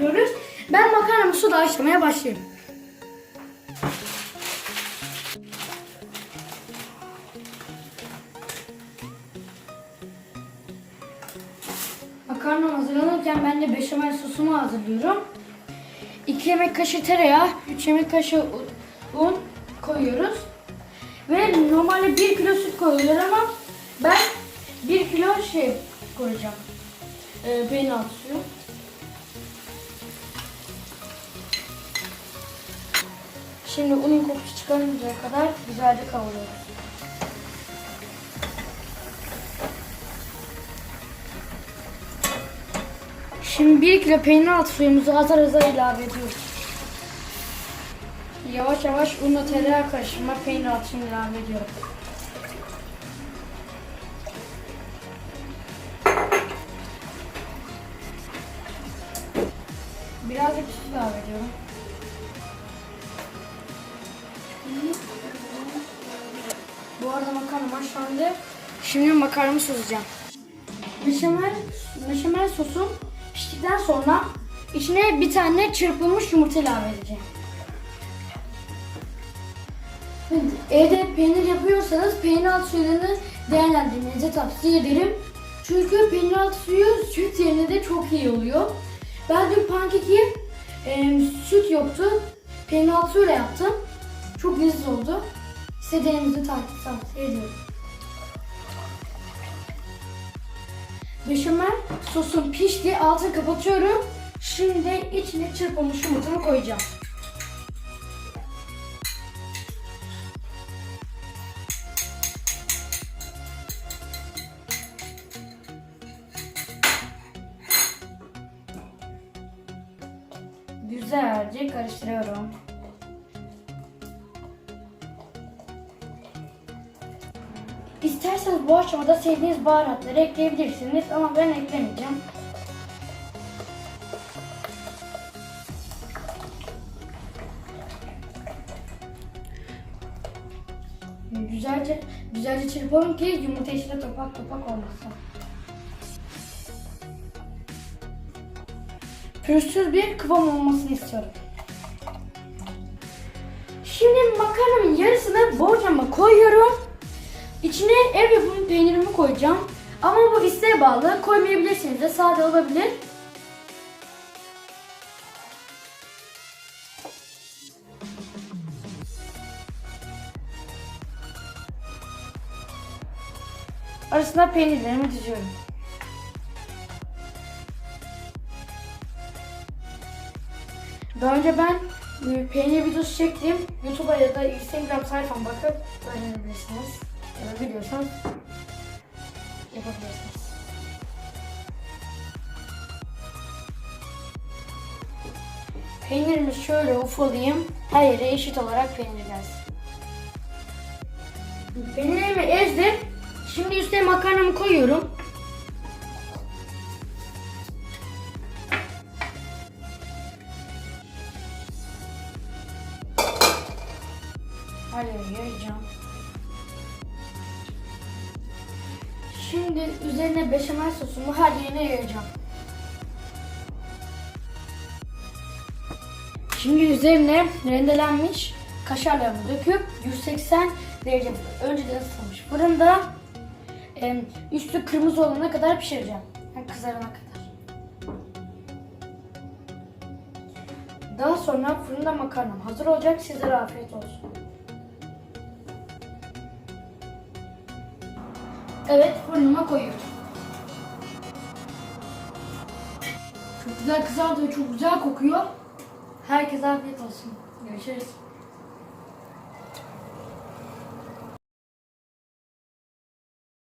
yapıyoruz. Ben makarnamı suda haşlamaya başlıyorum. Makarnam hazırlanırken ben de beşamel sosumu hazırlıyorum. 2 yemek kaşığı tereyağı, 3 yemek kaşığı un- koyuyoruz. Ve normalde 1 kilo süt koyuyor ama ben 1 kilo şey koyacağım. Ee, peynir suyu. Şimdi unun kokusu çıkarıncaya kadar güzelce kavuruyoruz. Şimdi 1 kilo peynir altı suyumuzu azar azar ilave ediyoruz. Yavaş yavaş unla tereyağı karışımına peynir altını ilave ediyorum. Birazcık su ilave ediyorum. Bu arada makarnam haşlandı. Şimdi makarnamı süzeceğim. Beşamel, beşamel sosum piştikten sonra içine bir tane çırpılmış yumurta ilave edeceğim. Evde peynir yapıyorsanız peynir altı suyunu değerlendirmenizi tavsiye ederim. Çünkü peynir altı suyu süt yerine de çok iyi oluyor. Ben dün pankeki e, süt yoktu. Peynir altı suyuyla yaptım. Çok lezzetli oldu. Size denemenizi tav- tavsiye ediyorum. Beşamel sosum pişti. Altını kapatıyorum. Şimdi içine çırpılmış yumurtamı koyacağım. Güzelce karıştırıyorum. İsterseniz bu aşamada sevdiğiniz baharatları ekleyebilirsiniz ama ben eklemeyeceğim. Güzelce güzelce çırpalım ki yumurta içine topak topak olmasın. Pürüzsüz bir kıvam olmasını istiyorum. Şimdi makarnamın yarısını borcama koyuyorum. İçine ev yapımı peynirimi koyacağım. Ama bu isteğe bağlı. Koymayabilirsiniz de sade olabilir. Arasına peynirlerimi diziyorum. Daha önce ben e, peynir videosu çektim. YouTube'a ya da Instagram sayfama bakıp öğrenebilirsiniz. Ya da biliyorsan yapabilirsiniz. Peynirimi şöyle ufalayayım. Her yere eşit olarak peynir gelsin. Peynirimi ezdim. Şimdi üstüne makarnamı koyuyorum. Her yere. Şimdi üzerine beşamel sosumu her yerine yayacağım. Şimdi üzerine rendelenmiş kaşarlarımı döküp 180 derece önceden ısıtılmış fırında üstü kırmızı olana kadar pişireceğim. Yani kızarana kadar. Daha sonra fırında makarnam hazır olacak. Sizlere afiyet olsun. Evet fırınıma koyuyorum. Çok güzel kızardı ve çok güzel kokuyor. Herkese afiyet olsun. Görüşürüz.